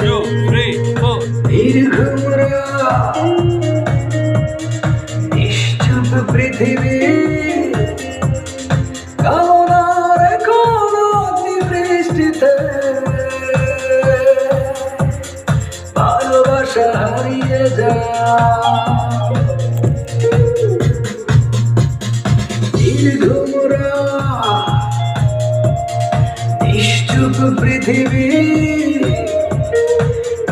two three four নিশ্চুপ পৃথিবী কামনার কোন বৃষ্টিতে ভালোবাসা হারিয়ে যা ঘুমরা নিশ্চুপ পৃথিবী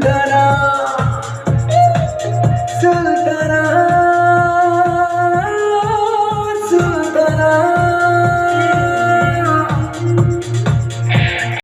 சுல்தானா சுல்தானா சுல்தானா